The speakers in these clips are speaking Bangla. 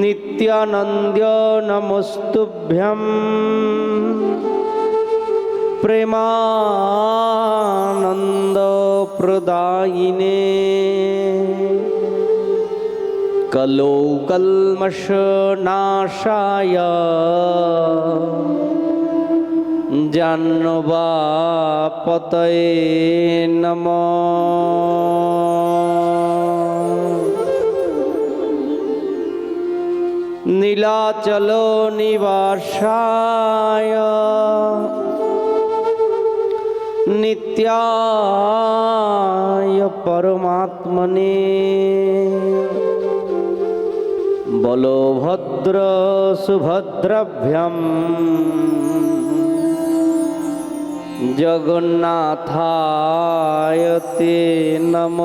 नित्यानन्द्य नमस्तुभ्यं प्रेमानन्दप्रदायिने कलो कल्मषनाशाय জাহ্নবাপতয়ে নম নীলাচল নিবাসায় নিত্যায় পরমাত্মনে। বলভদ্র সুভদ্রভ্যম জগন্নাথায় তে নম।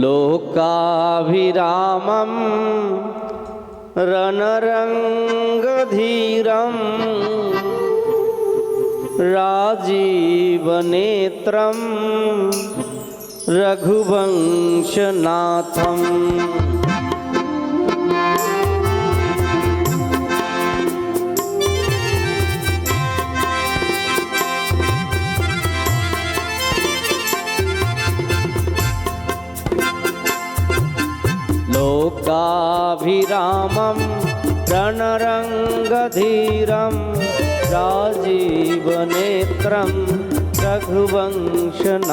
लोकाभिरामं रणरङ्गधीरं राजीवनेत्रं रघुवंशनाथम् लोकाभिरामं रणरङ्गधीरं राजीवनेत्रं रघुवंशनाथम्।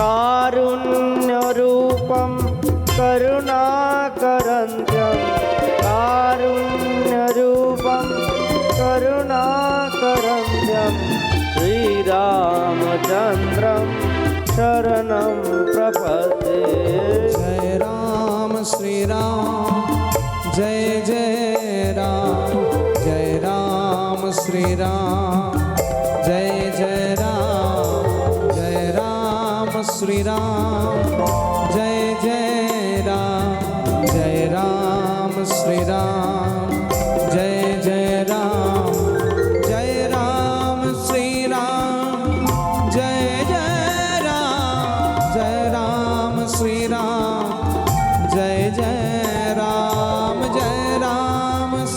कारुण्यरूपं करुणाकरन्त्यं श्रीरामचन्द्रं शरणं प्रपदे जय राम श्री राम जय जय राम जय राम श्री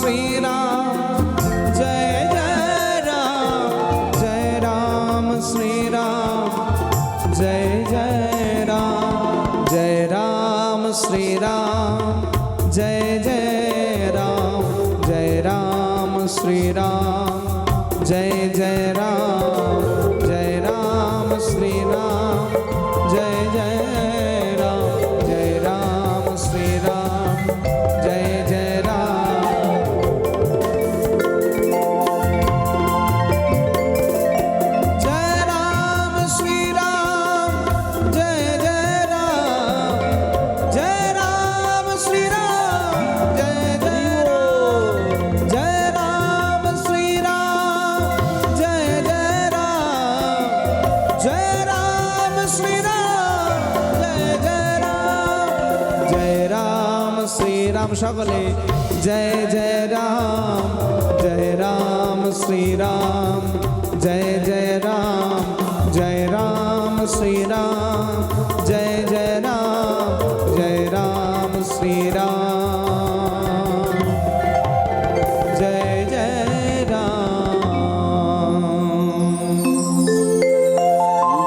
sweet. শ্রীরাম সকলে। জয় জয় রাম জয় রাম শ্রীরাম, জয় জয় রাম জয় রাম শ্রীরাম, জয় জয় রাম জয় রাম শ্রীরাম। জয় জয় রাম।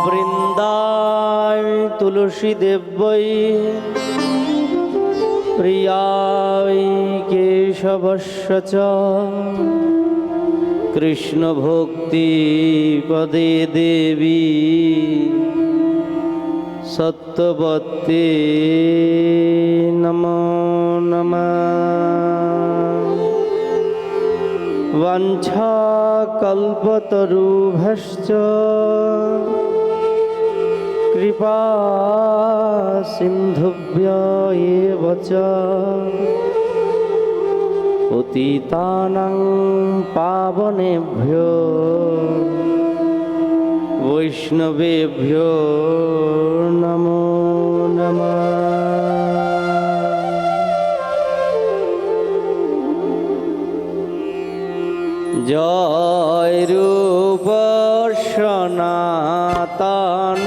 বৃন্দায় তুলসী দেব বৈ প্রিয়ায় কেশবস্য চ কৃষ্ণ ভক্তি পদে দেবী সত্যবতী নমো নমঃ वञ्छाकल्पतरुभश्च কৃপা সিন্ধুভ্য এব চ পতিতানাং পাবনেভ্যো। বৈষ্ণবেভ্যো নমো নমঃ। জয় রূপ সনাতন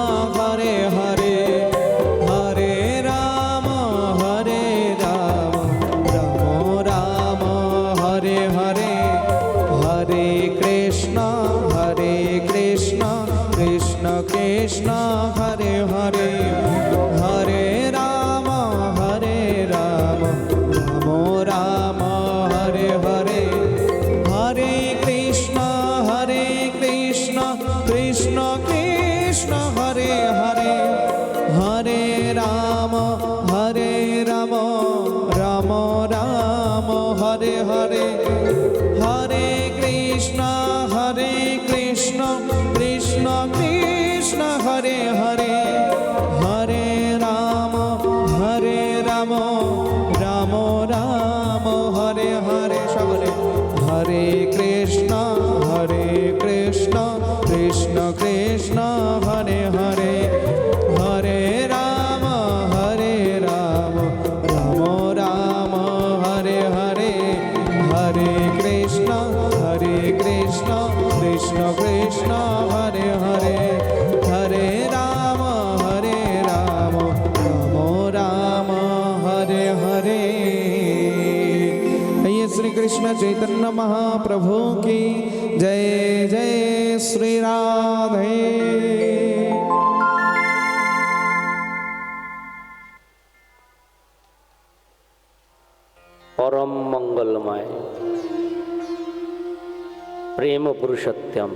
পুরুষোত্তম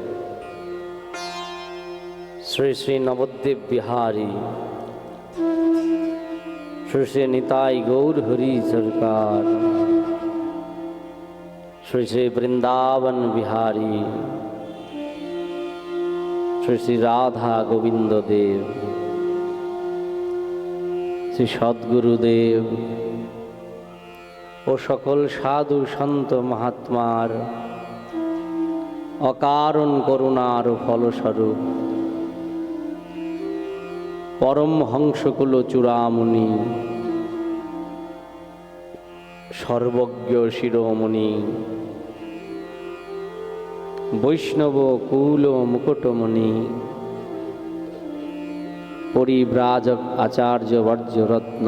শ্রী শ্রী নবদ্বীপ বিহারী শ্রী শ্রী নিতাই গৌর হরি সরকার শ্রী শ্রী বৃন্দাবন বিহারী শ্রী শ্রী রাধা গোবিন্দ দেব শ্রী সদ্গুরুদেব ও সকল সাধু সন্ত মহাত্মার অকারণ করুণার ফলস্বরূপ। পরম হংসকুল চূড়ামণি, সর্বজ্ঞ শিরোমণি, বৈষ্ণব কুল মুকুটমণি, পরিব্রাজক আচার্য বর্জ্যরত্ন,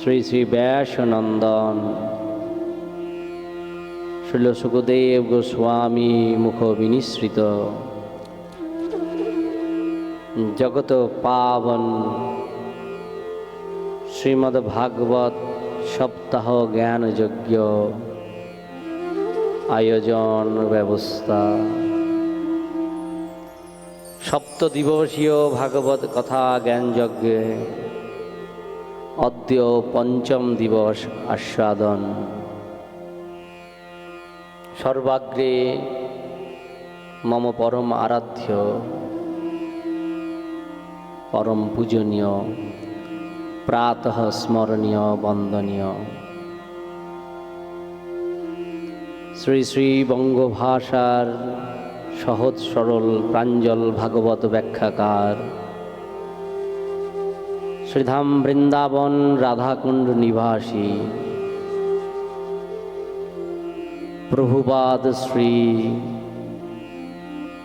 শ্রী শ্রী ব্যাসনন্দন শিল সুখদেব গোস্বামী মুখ বিনিসৃত। জগত পাবন। শ্রীমদ্ ভাগবত সপ্তাহ জ্ঞানযজ্ঞ। আয়োজন ব্যবস্থা। সপ্তদিবসীয় ভাগবত কথা জ্ঞানযজ্ঞে। অদ্য পঞ্চম দিবস আস্বাদন। সর্বাগ্রে মম পরম আরাধ্য, পরম পূজনীয়, প্রাতঃ স্মরণীয়, বন্দনীয়। শ্রী শ্রী বঙ্গভাষার সহজ সরল প্রাঞ্জল ভাগবত ব্যাখ্যাকার, শ্রীধাম বৃন্দাবন রাধাকুণ্ড নিবাসী প্রভুপাদ শ্রী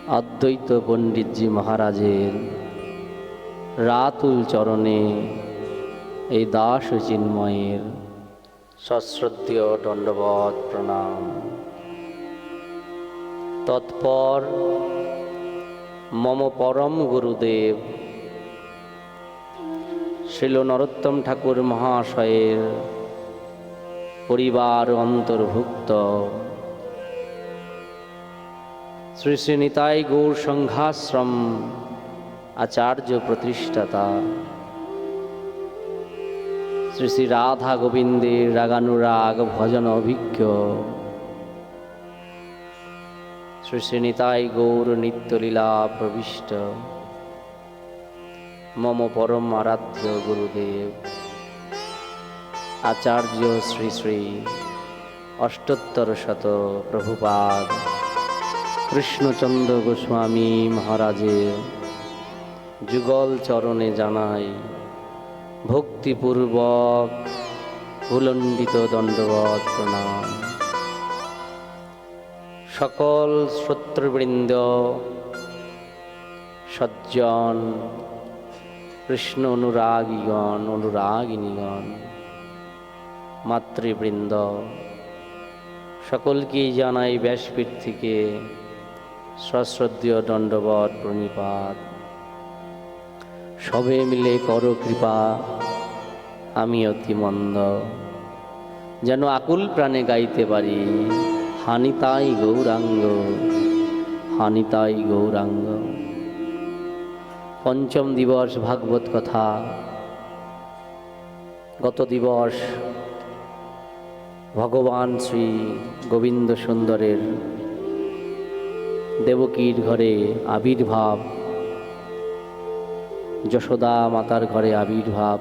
অদ্বৈত পণ্ডিতজি মহারাজের রাতুল চরণে এই দাস চিন্ময়ের সশ্রদ্ধীয় দণ্ডবত প্রণাম। তৎপর মম পরম গুরুদেব শিল নরোত্তম ঠাকুর মহাশয়ের পরিবার অন্তর্ভুক্ত শ্রী শ্রী নিতাই গৌর সংঘাশ্রম আচার্য প্রতিষ্ঠাতা। শ্রী শ্রী রাধা গোবিন্দের রাগানুরাগ ভজন অভিজ্ঞ। শ্রী শ্রী নিতাই গৌর নিত্যলীলা প্রবিষ্ট। মম পরম আরাধ্য গুরুদেব। আচার্য শ্রী শ্রী অষ্টোত্তর শত প্রভুপাদ। কৃষ্ণচন্দ্র গোস্বামী মহারাজের যুগল চরণে জানাই, ভক্তিপূর্বক ভুলণ্ডিত দণ্ডবত প্রণাম। সকল শ্রোতৃবৃন্দ, সজ্জন, কৃষ্ণ অনুরাগীগণ, অনুরাগিনীগণ, মাতৃবৃন্দ, সকলকেই জানাই ব্যাসপীঠ থেকে সশ্রদ্ধীয় দণ্ডবত প্রণিপাত। সবে মিলে কর কৃপা, আমি অতি মন্দ। যেন আকুল প্রাণে গাইতে পারি হানিতাই গৌরাঙ্গ হানিতাই গৌরাঙ্গ। পঞ্চম দিবস ভাগবত কথা। গত দিবস ভগবান শ্রী গোবিন্দ সুন্দরের দেবকীর ঘরে আবির্ভাব। যশোদা মাতার ঘরে আবির্ভাব।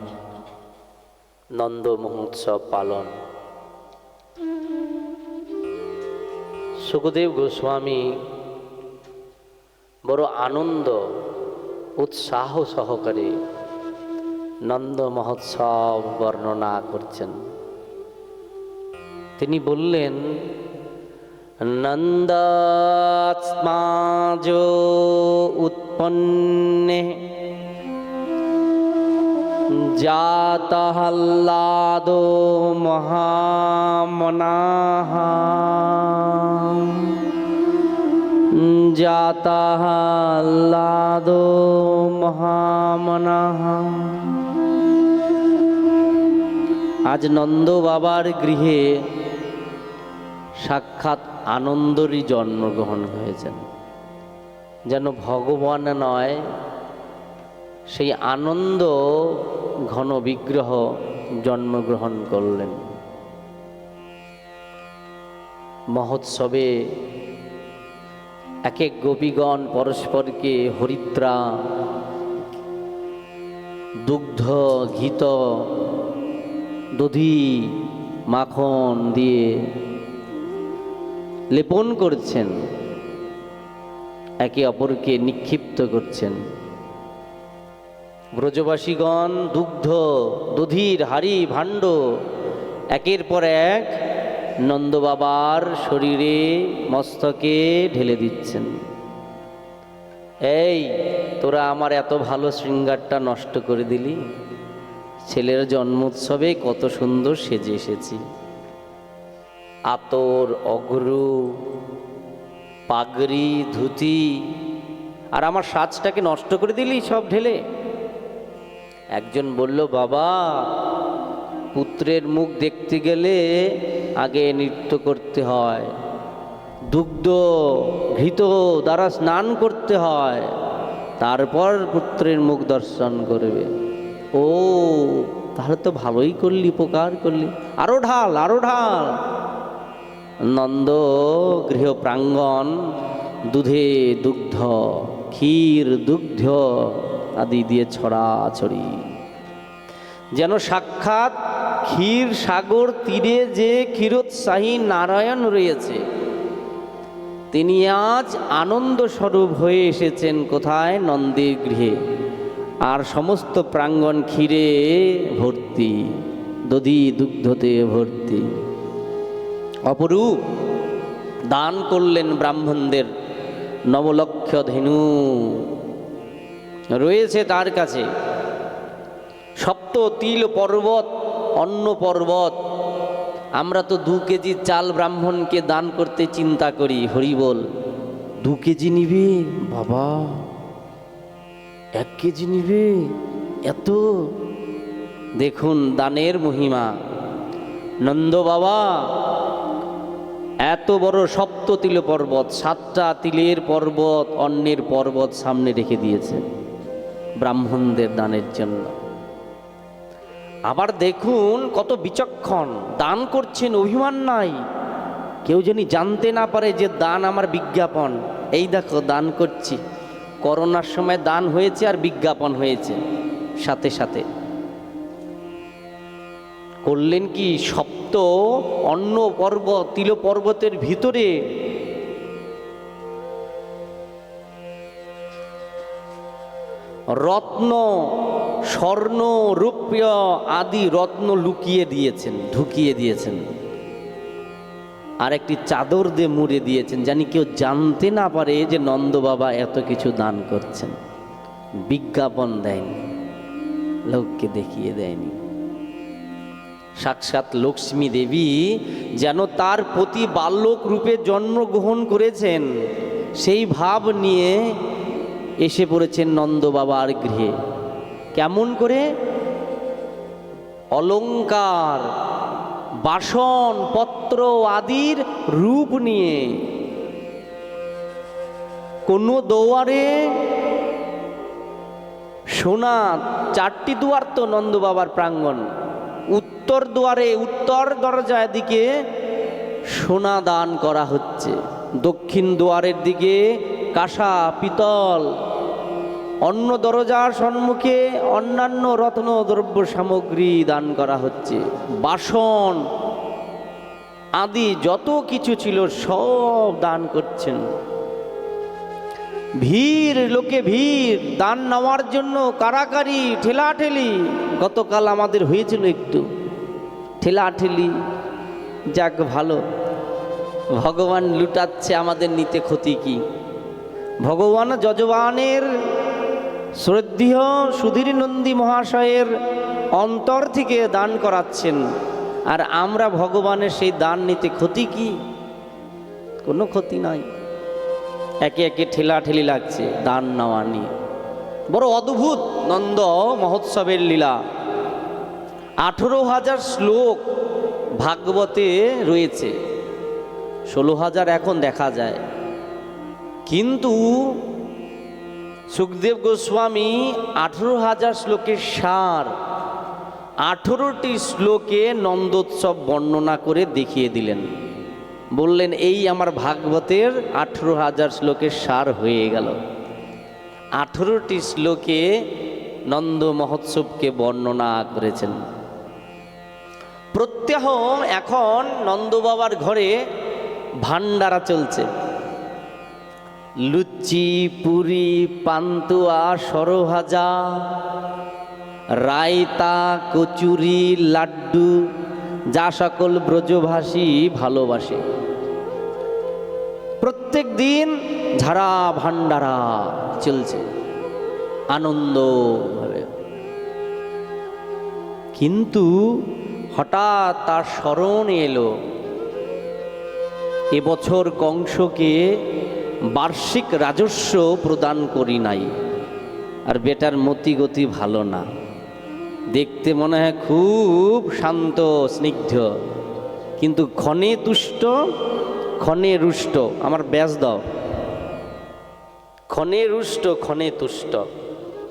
নন্দ মহোৎসব পালন। সুখদেব গোস্বামী বড় আনন্দ, উৎসাহ সহকারে নন্দ মহোৎসব বর্ণনা করছেন। তিনি বললেন নন্দাত্মাজ উৎপন্নে জাতহল্লাদো মহামনাহ জাতহল্লাদো মহামনাহ আজ নন্দ বাবার গৃহে সাক্ষাৎ আনন্দরই জন্মগ্রহণ হয়েছেন। যেন ভগবান নয়, সেই আনন্দ ঘন বিগ্রহ জন্মগ্রহণ করলেন। মহোৎসবে এক এক গোপীগণ পরস্পরকে হরিদ্রা, দুগ্ধ, ঘিত, দধি, মাখন দিয়ে লেপন করছেন। একে অপরকে নিক্ষিপ্ত করছেন। ব্রজবাসীগণ দুগ্ধ, দুধির, হাড়ি, ভাণ্ড, একের পর এক নন্দবাবার শরীরে মস্তকে ঢেলে দিচ্ছেন। এই, তোরা আমার এত ভালো শৃঙ্গারটা নষ্ট করে দিলি। ছেলের জন্মোৎসবে কত সুন্দর সেজে এসেছি। আতর, অগ্রু, পাগড়ি, ধুতি, আর আমার সাজটাকে নষ্ট করে দিলি সব ঢেলে। একজন বলল, বাবা, পুত্রের মুখ দেখতে গেলে আগে নৃত্য করতে হয়। দুগ্ধ, ঘৃত, দ্বারা স্নান করতে হয়। তারপর পুত্রের মুখ দর্শন করবে। ও, তাহলে তো ভালোই করলি, উপকার করলি। আরও ঢাল আরও ঢাল। নন্দ গৃহ প্রাঙ্গণ দুধে দুগ্ধ, ক্ষীর দুগ্ধ আদি দিয়ে ছড়াছড়ি। যেন সাক্ষাৎ ক্ষীর সাগর তীরে যে ক্ষীরোৎসাহী নারায়ণ রয়েছে, তিনি আজ আনন্দ স্বরূপ হয়ে এসেছেন কোথায়? নন্দীর গৃহে। আর সমস্ত প্রাঙ্গণ ক্ষীরে ভর্তি, দধি দুগ্ধতে ভর্তি। অপরূপ। দান করলেন ব্রাহ্মণদের নবলক্ষ ধেনু। রয়েছে তার কাছে সপ্ত তিল পর্বত, অন্ন পর্বত। আমরা তো দু কেজি চাল ব্রাহ্মণকে দান করতে চিন্তা করি, হরি বল। দু কেজি নিবে? বাবা, এক কেজি নিবে? এত? দেখুন, দানের মহিমা। নন্দ বাবা এত বড় সপ্ত তিল পর্বত, সাতটা তিলের পর্বত অন্যের পর্বত সামনে রেখে দিয়েছে ব্রাহ্মণদের দানের জন্য। আবার দেখুন কত বিচক্ষণ, দান করছেন, অভিমান নাই। কেউ যেন জানতে না পারে যে দান আমার বিজ্ঞাপন। এই দেখো, দান করছি। করোনার সময় দান হয়েছে আর বিজ্ঞাপন হয়েছে। সাথে সাথে করলেন কি সপ্ত অন্য পর্বত তিল পর্বতের ভিতরে? রত্ন, স্বর্ণ, রূপ্য আদি রত্ন লুকিয়ে দিয়েছেন, ঢুকিয়ে দিয়েছেন। আর একটি চাদর দিয়ে মুড়ে দিয়েছেন, জানি কেউ জানতে না পারে যে নন্দ বাবা এত কিছু দান করছেন। বিজ্ঞাপন দেয়নি, লোককে দেখিয়ে দেয়নি। সাক্ষাৎ লক্ষ্মী দেবী, যেন তার প্রতি বাল্যক রূপে জন্মগ্রহণ করেছেন, সেই ভাব নিয়ে এসে পড়েছেন নন্দ বাবার গৃহে। কেমন করে? অলংকার বাসন, পত্র আদির রূপ নিয়ে কোনো দোয়ারে সোনা, চারটি দুয়ার তো নন্দ বাবার প্রাঙ্গণ উত্তর দুয়ারে, উত্তর দরজার দিকে সোনা দান করা হচ্ছে। দক্ষিণ দুয়ারের দিকে কাঁসা, পিতল। অন্য দরজার সম্মুখে অন্যান্য রত্ন দ্রব্য সামগ্রী দান করা হচ্ছে। বাসন আদি যত কিছু ছিল সব দান করছেন। ভিড়, লোকে ভিড়, দান নেওয়ার জন্য কারাকারি, ঠেলাঠেলি। গতকাল আমাদের হয়েছিল একটু। ঠেলাঠেলি, যাক ভালো। ভগবান লুটাচ্ছে আমাদের নিতে ক্ষতি কি? ভগবান যজবানের শ্রদ্ধেয় সুধীর নন্দী মহাশয়ের অন্তর থেকে দান করাচ্ছেন। আর আমরা ভগবানের সেই দান নিতে ক্ষতি কি? কোনো ক্ষতি নাই। একে একে ঠেলাঠেলি লাগছে, দান নেওয়া নিয়ে। বড় অদ্ভুত নন্দ মহোৎসবের লীলা। আঠেরো হাজার শ্লোক ভাগবতে রয়েছে। ষোলো হাজার এখন দেখা যায়। কিন্তু সুখদেব গোস্বামী আঠেরো হাজার শ্লোকের সার আঠেরোটি শ্লোকে নন্দোৎসব বর্ণনা করে দেখিয়ে দিলেন। বললেন, এই আমার ভাগবতের আঠেরো হাজার শ্লোকের সার হয়ে গেল। আঠেরোটি শ্লোকে নন্দ মহোৎসবকে বর্ণনা করেছেন। প্রত্যহ এখন নন্দ বাবার ঘরে ভান্ডারা চলছে। লুচি, পুরি, পান্তুয়া, সরভাজা, রায়তা, কচুরি, লাড্ডু, যা সকল ব্রজভাষী ভালোবাসে। প্রত্যেক দিন ঝাড়া ভান্ডারা চলছে আনন্দ কিন্তু হঠাৎ তার স্মরণ এলো। এবছর কংসকে বার্ষিক রাজস্ব প্রদান করি নাই। আর বেটার মতিগতি ভালো না। দেখতে মনে হয় খুব শান্ত, স্নিগ্ধ। কিন্তু ক্ষণে তুষ্ট, ক্ষণে রুষ্ট। আমার ব্যাস দাও। ক্ষণে রুষ্ট, ক্ষণে তুষ্ট।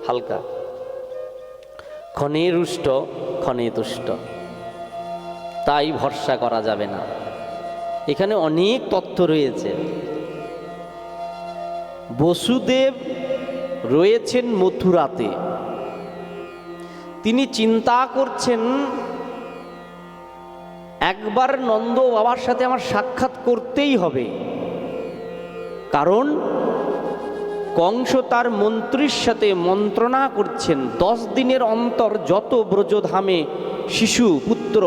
হালকা। ক্ষণে রুষ্ট, ক্ষণে তুষ্ট। তাই ভরসা করা যাবে না। এখানে অনেক তথ্য রয়েছে। বসুদেব রয়েছেন মথুরাতে। তিনি চিন্তা করছেন, একবার নন্দ বাবার সাথে আমার সাক্ষাৎ করতেই হবে। কারণ কংস তার মন্ত্রীর সাথে মন্ত্রণা করছেন। দশ দিনের অন্তর যত ব্রজধামে শিশু, পুত্র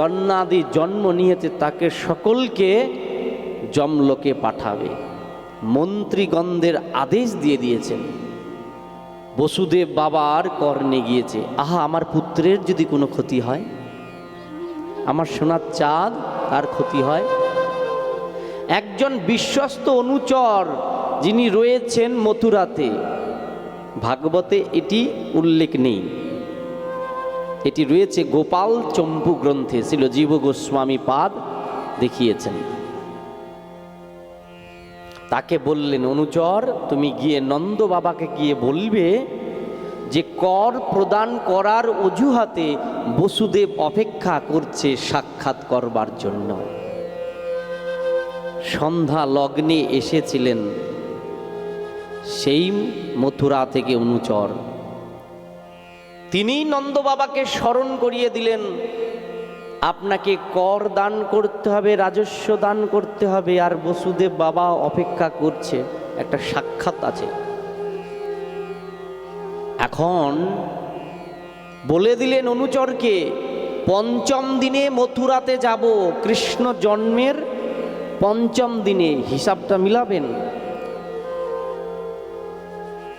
কন্যাদি জন্ম নিয়েছে, তাকে সকলকে জমলোকে পাঠাবে। মন্ত্রীগণদের আদেশ দিয়ে দিয়েছেন। বসুদেব বাবার কর্ণে গিয়েছে, আহা, আমার পুত্রের যদি কোনো ক্ষতি হয়? আমার সোনার চাঁদ তার ক্ষতি হয়? একজন বিশ্বস্ত অনুচর যিনি রয়েছেন মথুরাতে, ভাগবতে এটি উল্লেখ নেই। এটি রয়েছে গোপাল চম্পু গ্রন্থে ছিল জীব গোস্বামী পাদ দেখিয়েছেন। তাকে বললেন, অনুচর, তুমি গিয়ে নন্দ বাবাকে গিয়ে বলবে যে, কর প্রদান করার অজুহাতে বসুদেব অপেক্ষা করছে সাক্ষাৎ করবার জন্য। সন্ধ্যা লগ্নে এসেছিলেন সেই মথুরা থেকে অনুচর। তিনি নন্দ বাবাকে স্মরণ করিয়ে দিলেন, আপনাকে কর দান করতে হবে, রাজস্ব দান করতে হবে, আর বসুদেব বাবা অপেক্ষা করছে। একটা সাক্ষাৎ আছে। এখন বলে দিলেন অনুচরকে, পঞ্চম দিনে মথুরাতে যাব, কৃষ্ণ জন্মের পঞ্চম দিনে হিসাবটা মিলাবেন।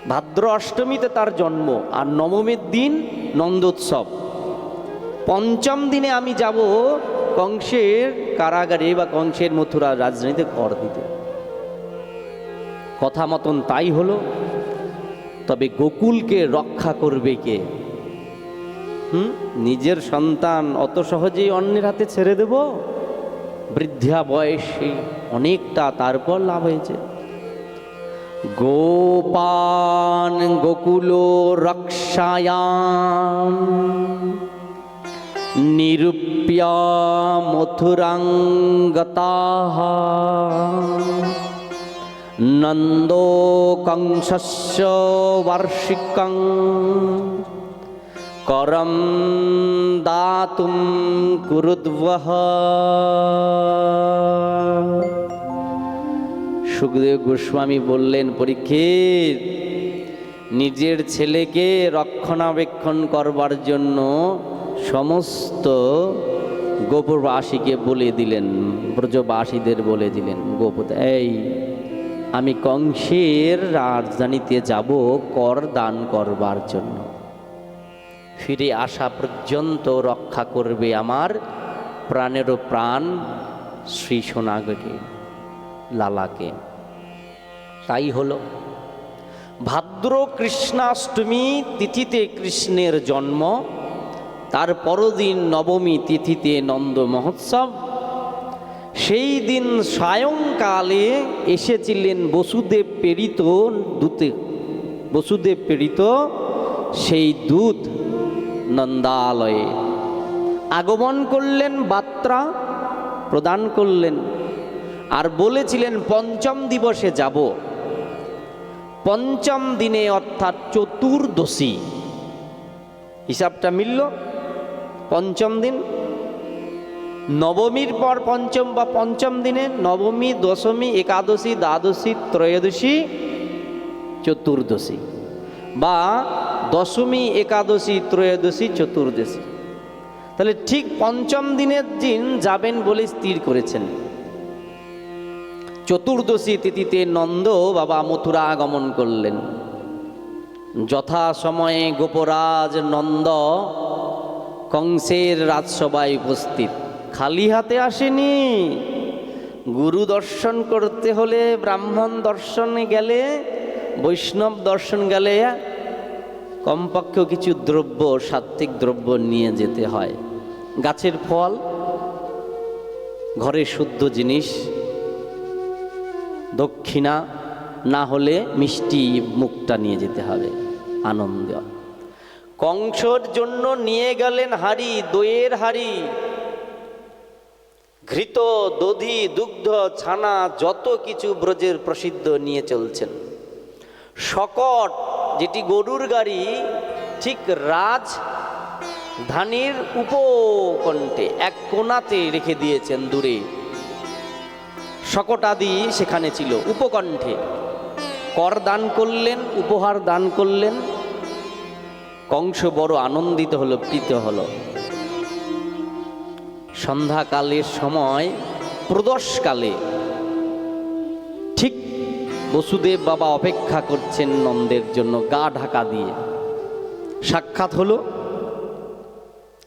ভাদ্র অষ্টমীতে তার জন্ম আর নবমীর দিন নন্দোৎসব। পঞ্চম দিনে আমি যাব কংসের কারাগারে বা কংসের মথুরা রাজধানীতে কর দিতে। কথা মতন তাই হলো, তবে গোকুলকে রক্ষা করবে কে? হুম? নিজের সন্তান অত সহজেই অন্যের হাতে ছেড়ে দেব? বৃদ্ধা বয়সে অনেকটা তারপর লাভ হয়েছে। গোপান গোকুল রক্ষায়াম। নিরূপ্য মথুরাঙ্গতাः নন্দো কংসস্য বার্ষিকং। করম দাতুম কুরুদ্বহ সুখদেব গোস্বামী বললেন, পরীক্ষিত, নিজের ছেলেকে রক্ষণাবেক্ষণ করবার জন্য সমস্ত গোপবাসীকে বলে দিলেন, ব্রজবাসীদের বলে দিলেন, গোপত, এই আমি কংসের রাজধানীতে যাব কর দান করবার জন্য। ফিরে আসা পর্যন্ত রক্ষা করবে আমার প্রাণেরও প্রাণ শ্রী সোনাগকে, লালাকে। তাই হলো। ভাদ্র কৃষ্ণাষ্টমী তিথিতে কৃষ্ণের জন্ম, তার পরদিন নবমী তিথিতে নন্দ মহোৎসব। সেই দিন সায়ংকালে এসেছিলেন বসুদেব প্রেরিত দূতে। বসুদেব প্রেরিত সেই দূত নন্দালয়ে। আগমন করলেন বার্তা প্রদান করলেন। আর বলেছিলেন, পঞ্চম দিবসে যাব। পঞ্চম দিনে অর্থাৎ চতুর্দশী। হিসাবটা মিলল? পঞ্চম দিন। নবমীর পর পঞ্চম বা পঞ্চম দিনে নবমী, দশমী, একাদশী, দ্বাদশী, ত্রয়োদশী, চতুর্দশী বা দশমী, একাদশী, ত্রয়োদশী, চতুর্দশী। তাহলে ঠিক পঞ্চম দিনের দিন যাবেন বলে স্থির করেছেন। চতুর্দশী তিথিতে নন্দ বাবা মথুরা আগমন করলেন। যথা সময়ে গোপরাজ নন্দ কংসের রাজসভায় উপস্থিত। খালি হাতে আসেনি। গুরু দর্শন করতে হলে ব্রাহ্মণ দর্শনে গেলে, বৈষ্ণব দর্শন গেলে কমপক্ষেও কিছু দ্রব্য, সাত্ত্বিক দ্রব্য নিয়ে যেতে হয়। গাছের ফল, ঘরে শুদ্ধ জিনিস দক্ষিণা না হলে মিষ্টি মুখটা নিয়ে যেতে হবে, আনন্দ। কংসর জন্য নিয়ে গেলেন হাড়ি, দইয়ের হাড়ি। ঘৃত, দধি, দুগ্ধ, ছানা, যত কিছু ব্রজের প্রসিদ্ধ নিয়ে চলছেন। শকট, যেটি গরুর গাড়ি, ঠিক রাজ ধানের উপকণ্ঠে এক কোণাতে রেখে দিয়েছেন দূরে। শকট আদি সেখানে ছিল উপকণ্ঠে। কর দান করলেন, উপহার দান করলেন। কংস বড় আনন্দিত হলো, প্রীত হলো। সন্ধ্যাকালের সময়, প্রদোষকালে। ঠিক বসুদেব বাবা অপেক্ষা করছেন নন্দের জন্য, গা ঢাকা দিয়ে। সাক্ষাৎ হলো,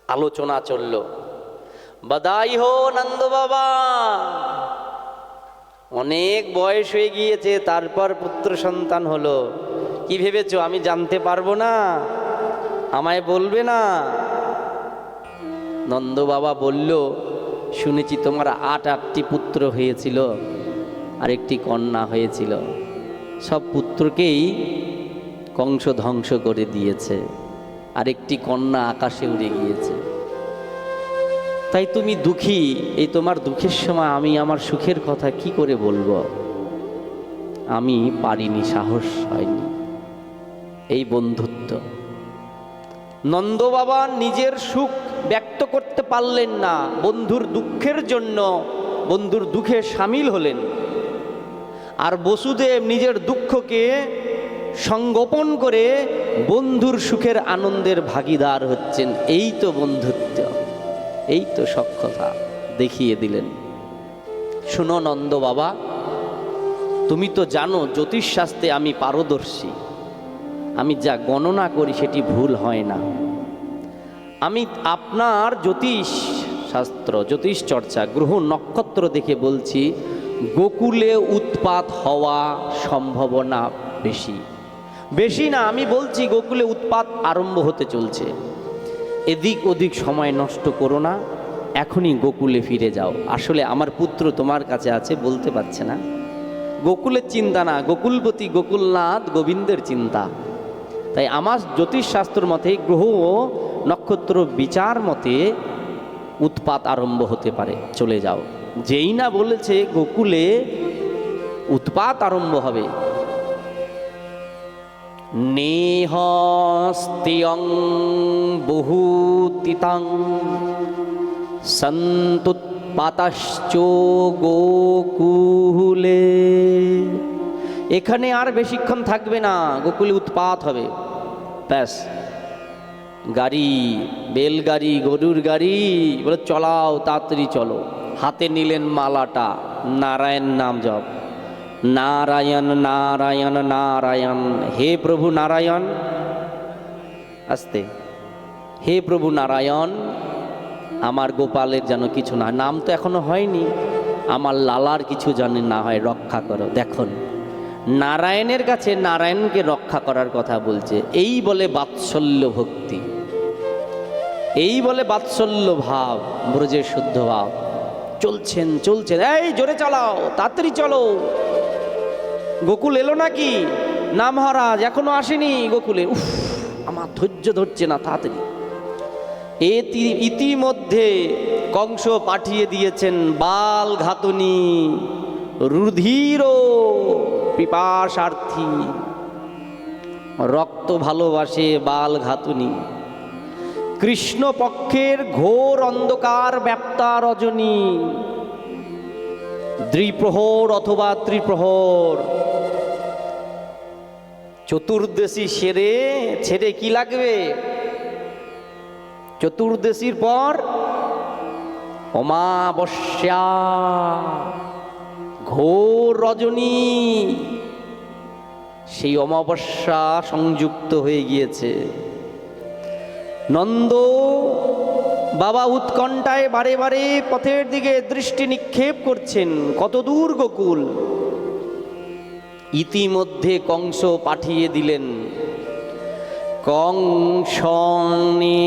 আলোচনা চলল। বাদাই হো নন্দ বাবা! অনেক বয়স হয়ে গিয়েছে, তারপর পুত্র সন্তান হলো। কি ভেবেছো, আমি জানতে পারব না? আমায় বলবে না? নন্দ বাবা বলল, শুনেছি তোমার আট, আটটি পুত্র হয়েছিল আর একটি কন্যা হয়েছিল। সব পুত্রকেই কংস ধ্বংস করে দিয়েছে। আর একটি কন্যা আকাশে উড়ে গিয়েছে। তাই তুমি দুঃখী, এই তোমার দুঃখের সময় আমি আমার সুখের কথা কি করে বলব? আমি পারিনি, সাহস হয়নি। এই বন্ধুত্ব। নন্দ বাবা নিজের সুখ ব্যক্ত করতে পারলেন না, বন্ধুর দুঃখের জন্য বন্ধুর দুঃখে সামিল হলেন। আর বসুদেব নিজের দুঃখকে সংগোপন করে বন্ধুর সুখের আনন্দের ভাগিদার হচ্ছেন। এই তো বন্ধুত্ব। এই তো সক্ষতা দেখিয়ে দিলেন। শুনো নন্দ বাবা, তুমি তো জানো জ্যোতিষশাস্ত্রে আমি পারদর্শী। আমি যা গণনা করি সেটি ভুল হয় না। আমি আপনার জ্যোতিষ শাস্ত্র জ্যোতিষ চর্চা, গ্রহ নক্ষত্র দেখে বলছি, গোকুলে উৎপাত হওয়া সম্ভাবনা বেশি। বেশি না, আমি বলছি গোকুলে উৎপাত আরম্ভ হতে চলছে। এদিক ওদিক সময় নষ্ট করো না, এখনই গোকুলে ফিরে যাও। আসলে আমার পুত্র তোমার কাছে আছে বলতে পারছে না। গোকুলের চিন্তা না গোকুলপতি গোকুলনাথ গোবিন্দের চিন্তা। তাই আমার জ্যোতিষশাস্ত্র মতে, গ্রহ ও নক্ষত্র বিচার মতে উৎপাত আরম্ভ হতে পারে, চলে যাও। যেই না বলেছে গোকুলে উৎপাত আরম্ভ হবে নেহস্তিয়ং বহুতিতাং সন্তুৎপাতাশ্চ গোকুলে। এখানে আর বেশিক্ষণ থাকবে না, গোকুলে উৎপাত হবে। ব্যাস। গাড়ি, বেলগাড়ি, গরুর গাড়ি, বলে চলাও, তাড়াতাড়ি চলো। হাতে নিলেন মালাটা, নারায়ণ নাম জপ। নারায়ণ নারায়ণ নারায়ণ। হে প্রভু নারায়ণ, আস্তে। হে প্রভু নারায়ণ, আমার গোপালের যেন কিছু না নাম তো এখনও হয়নি। আমার লালার কিছু যেন না হয়, রক্ষা করো। দেখুন, নারায়ণের কাছে নারায়ণকে রক্ষা করার কথা বলছে। এই বলে বাৎসল্য ভক্তি। এই বলে বাৎসল্য ভাব, ব্রজের শুদ্ধ ভাব। চলছেন চলছেন। এই, জোরে চালাও, তাড়াতাড়ি চলো। গোকুল এলো নাকি? না মহারাজ, এখনও আসেনি গোকুলে। উফ, আমার ধৈর্য ধরছে না তাড়াতাড়ি। এতি ইতিমধ্যে কংস পাঠিয়ে দিয়েছেন বাল ঘাতনি রুধির পিপাসার্থী। রক্ত ভালোবাসে বাল ঘাতুনি। কৃষ্ণপক্ষের ঘোর অন্ধকার ব্যাপ্তা রজনী। দ্বিপ্রহর অথবা ত্রিপ্রহর চতুর্দশী সেরে, ছেড়ে কি লাগবে? চতুর্দশীর পর অমাবস্যা, ঘোর রজনী, সেই অমাবস্যা সংযুক্ত হয়ে গিয়েছে। নন্দ বাবা উৎকণ্ঠায় বারে বারে পথের দিকে দৃষ্টি নিক্ষেপ করছেন। কত দূর গোকুল? ইতিমধ্যে কংস পাঠিয়ে দিলেন। কংসনে